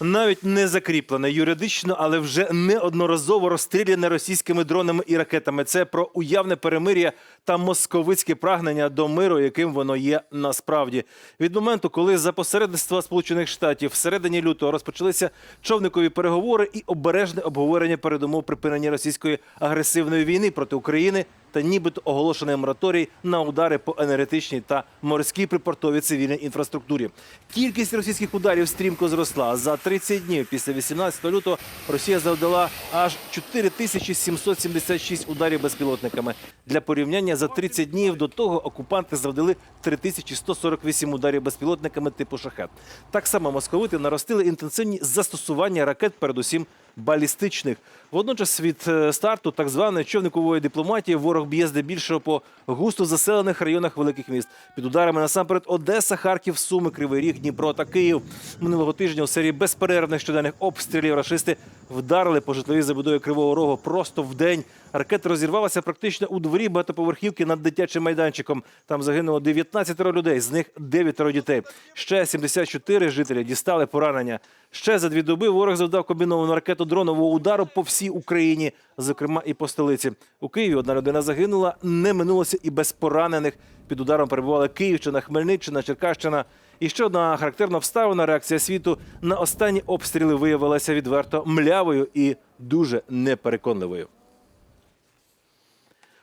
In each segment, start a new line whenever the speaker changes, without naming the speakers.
Навіть не закріплене юридично, але вже неодноразово розстріляне російськими дронами і ракетами. Це про уявне перемир'я та московицьке прагнення до миру, яким воно є насправді. Від моменту, коли за посередництва Сполучених Штатів всередині лютого розпочалися човникові переговори і обережне обговорення передумов припинення російської агресивної війни проти України та нібито оголошений мораторій на удари по енергетичній та морській припортовій цивільній інфраструктурі. Кількість російських ударів стрімко зросла. За 30 днів після 18 лютого Росія завдала аж 4776 ударів безпілотниками. Для порівняння за 30 днів до того окупанти завдали 3148 ударів безпілотниками типу шахет. Так само московити наростили інтенсивні застосування ракет, передусім балістичних. Водночас від е, старту так званої човникової дипломатії ворог б'є здебільшого по густо заселених районах великих міст. Під ударами насамперед Одеса, Харків, Суми, Кривий Ріг, Дніпро та Київ. Минулого тижня у серії безперервних щоденних обстрілів рашисти вдарили по житловій забудові Кривого Рогу просто в день. Ракета розірвалася практично у дворі багатоповерхівки над дитячим майданчиком. Там загинуло 19 людей, з них 9 дітей. Ще 74 жителі дістали поранення. Ще за дві доби ворог завдав комбіновану ракету дронового удару по всій Україні, зокрема і по столиці. У Києві одна людина загинула, не минулося і без поранених. Під ударом перебували Київщина, Хмельниччина, Черкащина. І ще одна характерна обставина реакція світу на останні обстріли виявилася відверто млявою і дуже непереконливою.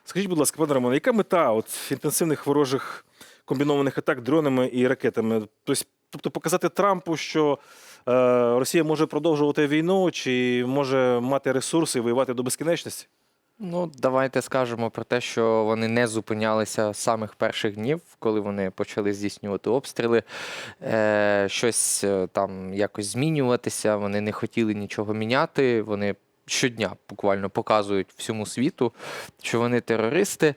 Скажіть, будь ласка, пане Романе, яка мета от інтенсивних ворожих комбінованих атак дронами і ракетами? Тобто, тобто показати Трампу, що Росія може продовжувати війну, чи може мати ресурси воювати до безкінечності?
Ну, давайте скажемо про те, що вони не зупинялися з самих перших днів, коли вони почали здійснювати обстріли, е, щось е, там якось змінюватися. Вони не хотіли нічого міняти. Вони щодня буквально показують всьому світу, що вони терористи.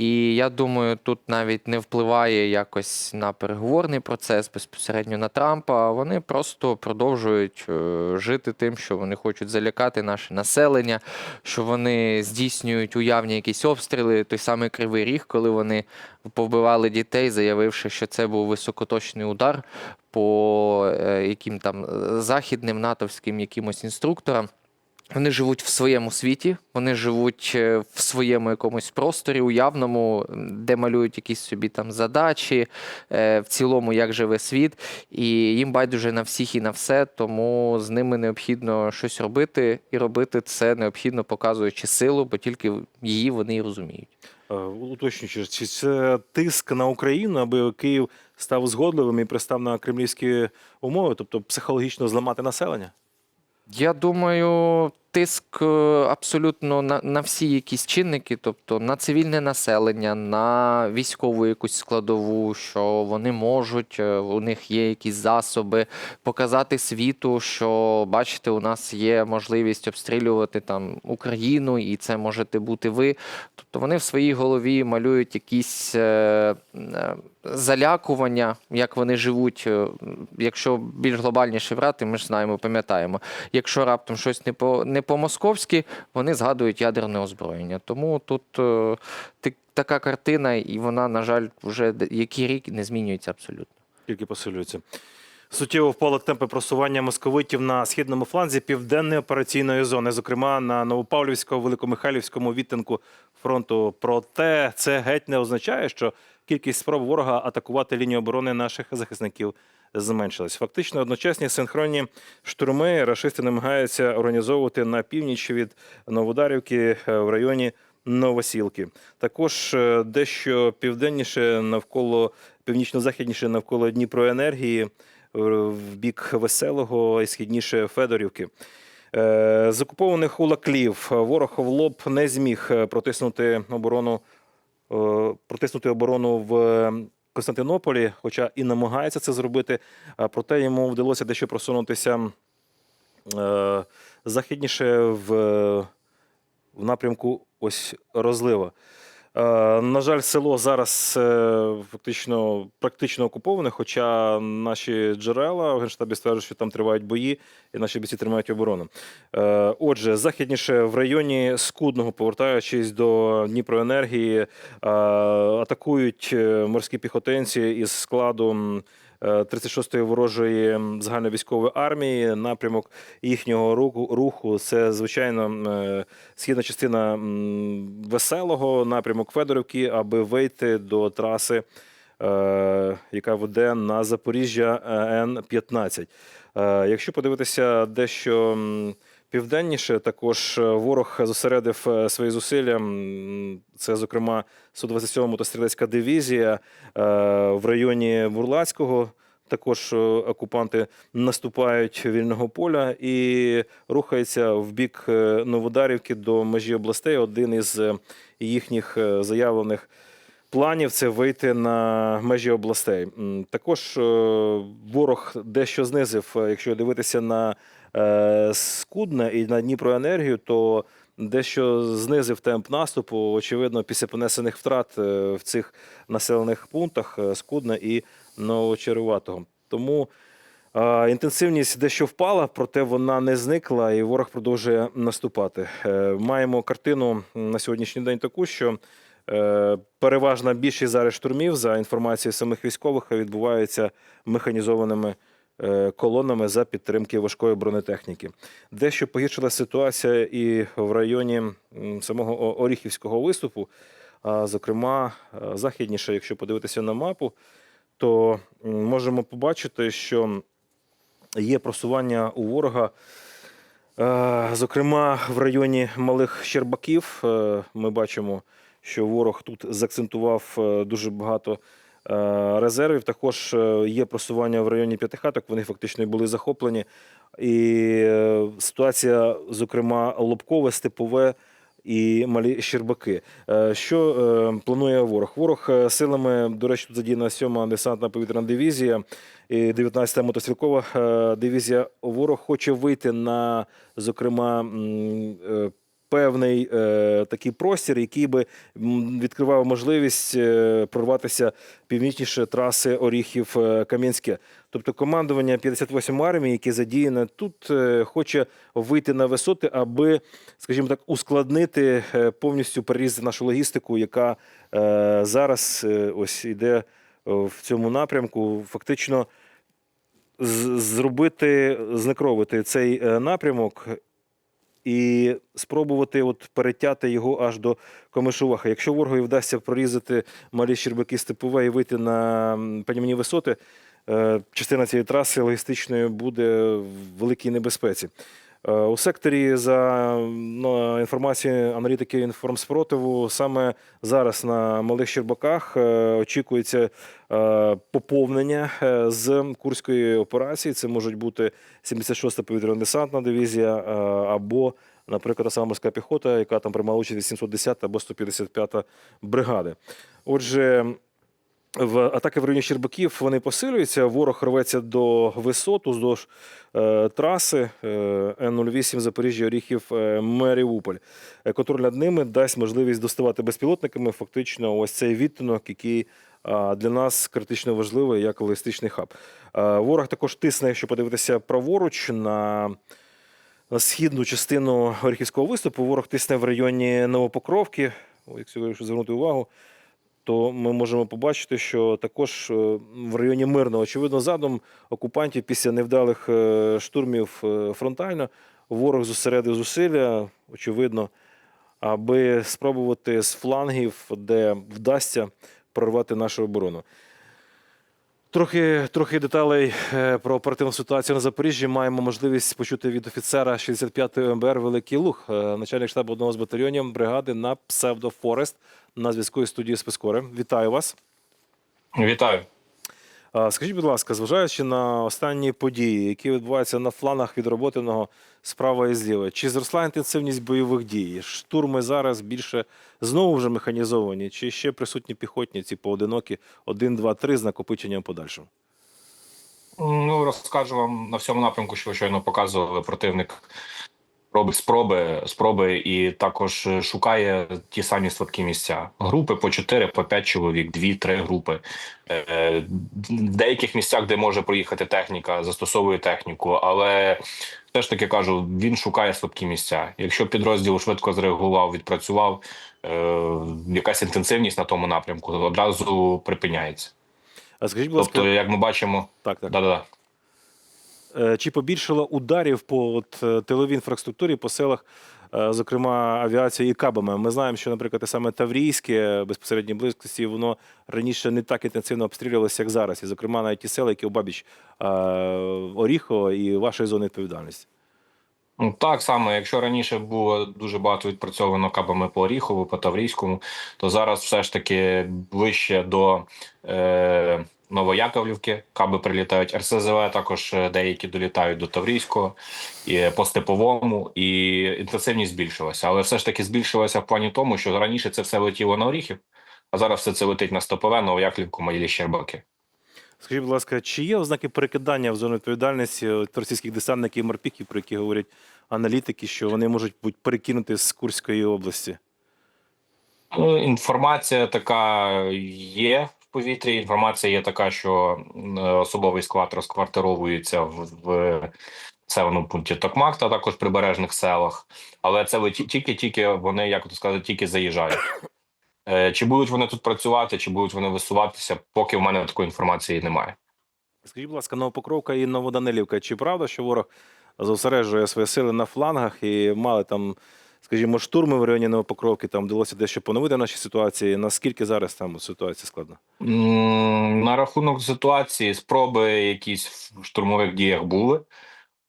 І я думаю, тут навіть не впливає якось на переговорний процес безпосередньо на Трампа. Вони просто продовжують е, жити тим, що вони хочуть залякати наше населення, що вони здійснюють уявні якісь обстріли. Той самий Кривий Ріг, коли вони повбивали дітей, заявивши, що це був високоточний удар по е, яким там е, західним натовським якимось інструкторам. Вони живуть в своєму світі, вони живуть е, в своєму якомусь просторі уявному, де малюють якісь собі там задачі, е, в цілому, як живе світ, і їм байдуже на всіх і на все, тому з ними необхідно щось робити, і робити це необхідно показуючи силу, бо тільки її вони і розуміють.
Е, Уточнюючи, чи це тиск на Україну, аби Київ став згодливим і пристав на кремлівські умови, тобто психологічно зламати населення?
Я думаю, тиск е, абсолютно на, на всі якісь чинники, тобто на цивільне населення, на військову якусь складову, що вони можуть, е, у них є якісь засоби, показати світу, що бачите, у нас є можливість обстрілювати там Україну, і це можете бути ви. Тобто вони в своїй голові малюють якісь е, е, залякування, як вони живуть. Е, Якщо більш глобальніше брати, ми ж знаємо, пам'ятаємо. Якщо раптом щось не по не по-московськи, вони згадують ядерне озброєння. Тому тут е, ти- така картина, і вона, на жаль, вже який рік не змінюється абсолютно.
Тільки посилюється. Суттєво впали темпи просування московитів на східному фланзі південної операційної зони, зокрема на Новопавлівському, Великомихайлівському відтинку фронту. Проте це геть не означає, що кількість спроб ворога атакувати лінію оборони наших захисників зменшилась. Фактично, одночасні синхронні штурми рашисти намагаються організовувати на північ від Новодарівки е, в районі Новосілки. Також е, дещо південніше навколо північно-західніше навколо Дніпроенергії, е, в бік Веселого і східніше Федорівки. З окупованих улаклів ворог в лоб не зміг протиснути оборону, протиснути оборону в Константинополі, хоча і намагається це зробити. Проте йому вдалося дещо просунутися е, західніше в, в напрямку ось розлива. Е, На жаль, село зараз е, фактично практично окуповане, хоча наші джерела в Генштабі стверджують, що там тривають бої, і наші бійці тримають оборону. Е, Отже, західніше в районі Скудного, повертаючись до Дніпроенергії, атакують морські піхотинці із складу 36-ї ворожої загальновійськової армії. Напрямок їхнього руху, це звичайно е, східна частина веселого, напрямок Федорівки, аби вийти до траси, е, яка веде на Запоріжжя е, Н-15. Е, Якщо подивитися дещо південніше, також е, ворог зосередив е, свої зусилля. Це, зокрема, 127 мотострілецька дивізія е, в районі Бурлацького. Також окупанти наступають вільного поля і рухаються в бік Новодарівки до межі областей. Один із їхніх заявлених планів це вийти на межі областей. Також ворог дещо знизив, якщо дивитися на Скудне і на Дніпроенергію, то дещо знизив темп наступу. Очевидно, після понесених втрат е, в цих населених пунктах е, Скудне і Новочеруватого. Тому е, інтенсивність дещо впала, проте вона не зникла, і ворог продовжує наступати. Е, Маємо картину на сьогоднішній день таку, що е, переважна більшість зараз штурмів, за інформацією самих військових, відбуваються механізованими е, колонами за підтримки важкої бронетехніки. Дещо погіршила ситуація і в районі самого Оріхівського виступу. А, Зокрема, е, західніше, якщо подивитися на мапу, то можемо побачити, що є просування у ворога. Е, Зокрема, в районі малих Щербаків е, ми бачимо, що ворог тут заакцентував е, дуже багато е, резервів. Також е, є просування в районі П'ятихаток, вони фактично були захоплені. І е, ситуація, зокрема, Лобкове, Степове і малі Щербаки. Е, Що е, планує ворог? Ворог е, силами, до речі, тут задіяна 7-ма десантна повітряна дивізія і 19-та мотострілкова е, дивізія. Ворог хоче вийти на, зокрема, е, певний е, такий простір, який би відкривав можливість е, прорватися північніше траси Оріхів е, Кам'янське. Тобто командування 58 армії, яке задіяне тут, е, хоче вийти на висоти, аби, скажімо так, ускладнити е, повністю перерізати нашу логістику, яка е, зараз е, ось іде в цьому напрямку. Фактично зробити, знекровити цей напрямок і спробувати от перетяти його аж до Комишуваха. Якщо ворогові вдасться прорізати малі Щербаки Степове і вийти на панівні висоти, е, частина цієї траси логістичної буде в великій небезпеці. Е, У секторі за ну, інформацією аналітики інформспротиву, саме зараз на малих Щербаках е, очікується е, поповнення з Курської операції. Це можуть бути 76-та повітряно-десантна дивізія або, наприклад, сама морська піхота, яка там приймала участь 810 або 155 бригади. Отже, в атаки в районі Щербаків вони посилюються. Ворог рветься до висот уздовж е, траси е, Н-08 Запоріжжя, Оріхів, е, Маріуполь. Е, Контроль над ними дасть можливість доставати безпілотниками. Фактично, ось цей відтинок, який а, для нас критично важливий як логістичний хаб. Е, Ворог також тисне, якщо подивитися праворуч на. На східну частину Оріхівського виступу ворог тисне в районі Новопокровки. Якщо звернути увагу, то ми можемо побачити, що також е, в районі Мирного, очевидно, задум окупантів після невдалих е, штурмів е, фронтально ворог зосередив зусилля, очевидно, аби спробувати з флангів, де вдасться прорвати нашу оборону. Трохи, трохи деталей про оперативну ситуацію на Запоріжжі маємо можливість почути від офіцера 65-ї МБР Великий Луг, начальник штабу одного з батальйонів бригади на псевдо Форест на зв'язку із студією Спискори. Вітаю вас.
Вітаю.
Скажіть, будь ласка, зважаючи на останні події, які відбуваються на фланах відроботаного справа і зліва, чи зросла інтенсивність бойових дій? Штурми зараз більше знову вже механізовані, чи ще присутні піхотні ці поодинокі 1, 2, 3 з накопиченням подальшим?
Ну розкажу вам на всьому напрямку, що ви щойно показували. Противник робить спроби, спроби і також шукає ті самі слабкі місця. Групи по 4, по 5 чоловік, 2-3 групи. Е, В деяких місцях, де може проїхати техніка, застосовує техніку, але все ж таки кажу, він шукає слабкі місця. Якщо підрозділ швидко зреагував, відпрацював, е, якась інтенсивність на тому напрямку одразу припиняється.
А скажіть, будь ласка,
Тобто, як ми бачимо,
так, так.
да-да-да.
Е, Чи побільшало ударів по е, тиловій інфраструктурі по селах, е, зокрема авіацією і кабами? Ми знаємо, що, наприклад, саме Таврійське безпосередньо близькості, воно раніше не так інтенсивно обстрілювалося, як зараз. І, зокрема, навіть ті села, які обабіч е, Оріхова і вашої зони відповідальності.
Ну, так само, якщо раніше було дуже багато відпрацьовано кабами по Оріхову, по Таврійському, то зараз все ж таки ближче до е, Новояковлівки каби прилітають. РСЗВ також е, деякі долітають до Таврійського і по Степовому, і інтенсивність збільшилася. Але все ж таки збільшилася в плані тому, що раніше це все летіло на Оріхів, а зараз все це летить на Степове, Новояковлівку, Могилі Щербаки.
Скажіть, будь ласка, чи є ознаки перекидання в зону відповідальності російських десантників і морпіків, про які говорять аналітики, що вони можуть бути перекинуті з Курської області?
Ну, Інформація така є повітрі. Інформація є така, що особовий склад розквартировується в, в населеному пункті Токмак та також в прибережних селах. Але це тільки-тільки вони, як то сказати, тільки заїжджають. Е, Чи будуть вони тут працювати, чи будуть вони висуватися, поки в мене такої інформації немає.
Скажіть, будь ласка, Новопокровка і Новоданилівка, чи правда, що ворог зосереджує свої сили на флангах і мали там, скажімо, штурми в районі Новопокровки, там вдалося дещо поновити наші ситуації. Наскільки зараз там ситуація складна?
На рахунок ситуації, спроби якісь в штурмових діях були.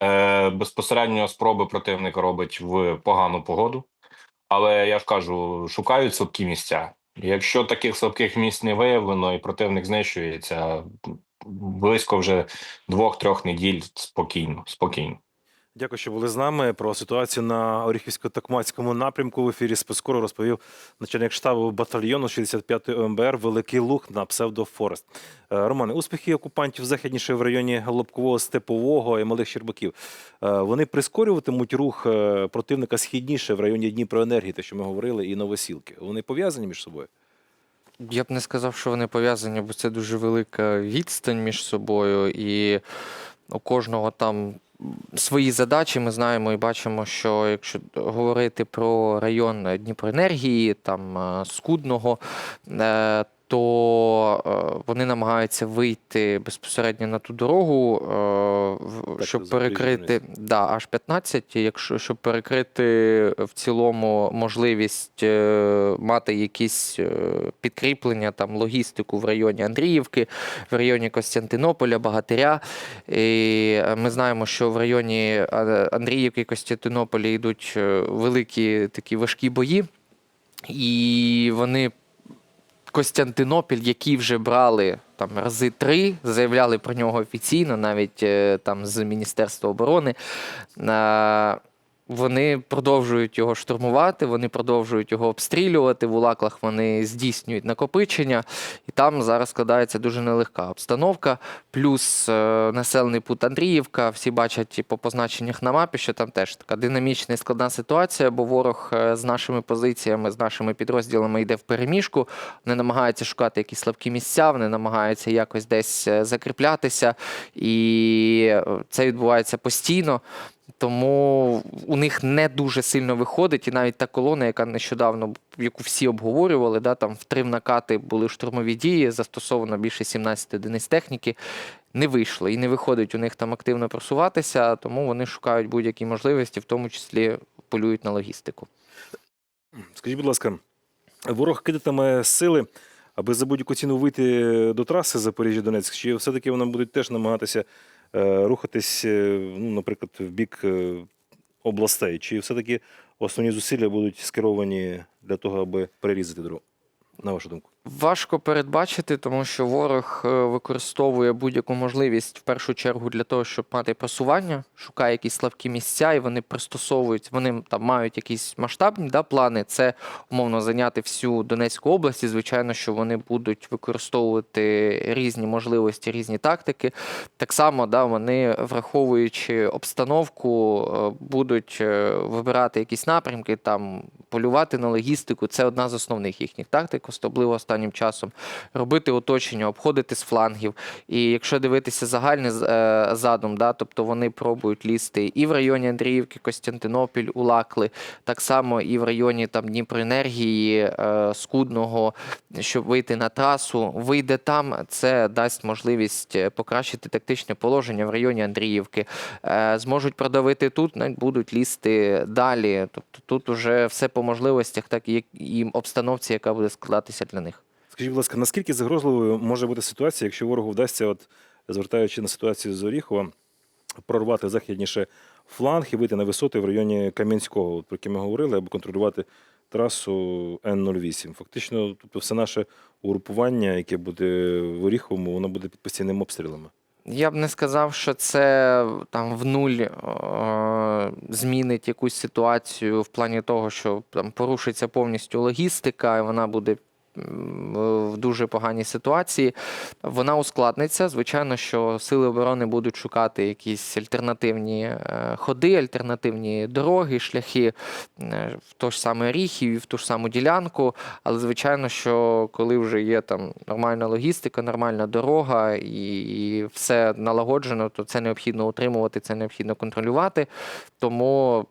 Е, безпосередньо спроби противник робить в погану погоду. Але я ж кажу, шукають слабкі місця. Якщо таких слабких місць не виявлено і противник знищується, близько вже двох-трьох неділь спокійно, спокійно.
Дякую, що були з нами. Про ситуацію на Оріхівсько-Такмацькому напрямку в ефірі спецкору розповів начальник штабу батальйону 65-ї ОМБР Великий Луг на псевдо Форест. Е, Романе, успіхи окупантів західніше в районі Лобкового Степового і Малих Щербаків. Е, Вони прискорюватимуть рух е, противника східніше в районі Дніпроенергії, те, що ми говорили, і Новосілки. Вони пов'язані між собою.
Я б не сказав, що вони пов'язані, бо це дуже велика відстань між собою, і у кожного там свої задачі. Ми знаємо і бачимо, що якщо говорити про район Дніпроенергії, там е, Скудного, е, то е, вони намагаються вийти безпосередньо на ту дорогу, е,
Так,
щоб перекрити да, аж 15, якщо щоб перекрити в цілому можливість е, мати якісь підкріплення, там логістику в районі Андріївки, в районі Костянтинополя, Багатиря. І ми знаємо, що в районі Андріївки Костянтинополя йдуть великі такі важкі бої, і вони Костянтинопіль, який вже брали там рази три, заявляли про нього офіційно, навіть е, там з Міністерства оборони. Вони продовжують його штурмувати, вони продовжують його обстрілювати. В Улаклах вони здійснюють накопичення, і там зараз складається дуже нелегка обстановка. Плюс е, населений пункт Андріївка. Всі бачать по позначеннях на мапі, що там теж така динамічна і складна ситуація, бо ворог е, з нашими позиціями, з нашими підрозділами йде в переміжку. Вони намагаються шукати якісь слабкі місця, вони намагаються якось десь е, закріплятися, і е, це відбувається постійно. Тому у них не дуже сильно виходить, і навіть та колона, яка нещодавно, яку всі обговорювали, да, там в три накати були штурмові дії, застосовано більше 17 одиниць техніки, не вийшло і не виходить у них там активно просуватися, тому вони шукають будь-які можливості, в тому числі полюють на логістику.
Скажіть, будь ласка, ворог кидатиме сили, аби за будь-яку ціну вийти до траси Запоріжжя-Донецьк, чи все-таки вони будуть теж намагатися рухатись, е, ну, наприклад, в бік е, областей? Чи все-таки основні зусилля будуть скеровані для того, аби перерізати дорогу? На вашу думку?
Важко передбачити, тому що ворог е, використовує будь-яку можливість в першу чергу для того, щоб мати просування, шукає якісь слабкі місця, і вони пристосовують, вони там мають якісь масштабні да, плани. Це умовно зайняти всю Донецьку область. І, звичайно, що вони будуть використовувати різні можливості, різні тактики. Так само, да, вони, враховуючи обстановку, е, будуть е, вибирати якісь напрямки там. полювати на логістику це одна з основних їхніх тактик, особливо останнім часом. Робити оточення, обходити з флангів. І якщо дивитися загальний е, задум, да, тобто вони пробують лізти і в районі Андріївки, Костянтинопіль, Улакли, так само і в районі там Дніпроенергії, е, Скудного, щоб вийти на трасу. Вийде там, це дасть можливість е, покращити тактичне положення в районі Андріївки. Зможуть продавити тут, будуть лізти далі. Тобто тут уже все по можливостях, так і обстановці, яка буде складатися для них.
Скажіть, будь ласка, наскільки загрозливою може бути ситуація, якщо ворогу вдасться, от звертаючи на ситуацію з Оріхова, прорвати західніше фланг і вийти на висоти в районі Кам'янського, про яке ми говорили, або контролювати трасу Н-08. Фактично, тобто все наше угрупування, яке буде в Оріховому, воно буде під постійними обстрілами.
Я б не сказав, що це там в нуль е, змінить якусь ситуацію в плані того, що там порушиться повністю логістика, і вона буде в дуже поганій ситуації. Вона ускладниться. Звичайно, що сили оборони будуть шукати якісь альтернативні е, ходи, альтернативні дороги, шляхи е, в той ж самий Оріхів, в ту ж саму ділянку. Але звичайно, що коли вже є там нормальна логістика, нормальна дорога і, і все налагоджено, то це необхідно утримувати, це необхідно контролювати. Тому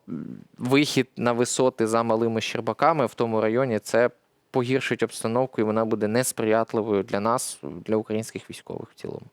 вихід на висоти за малими щербаками в тому районі це погіршить обстановку, і вона буде несприятливою для нас, для українських військових в цілому.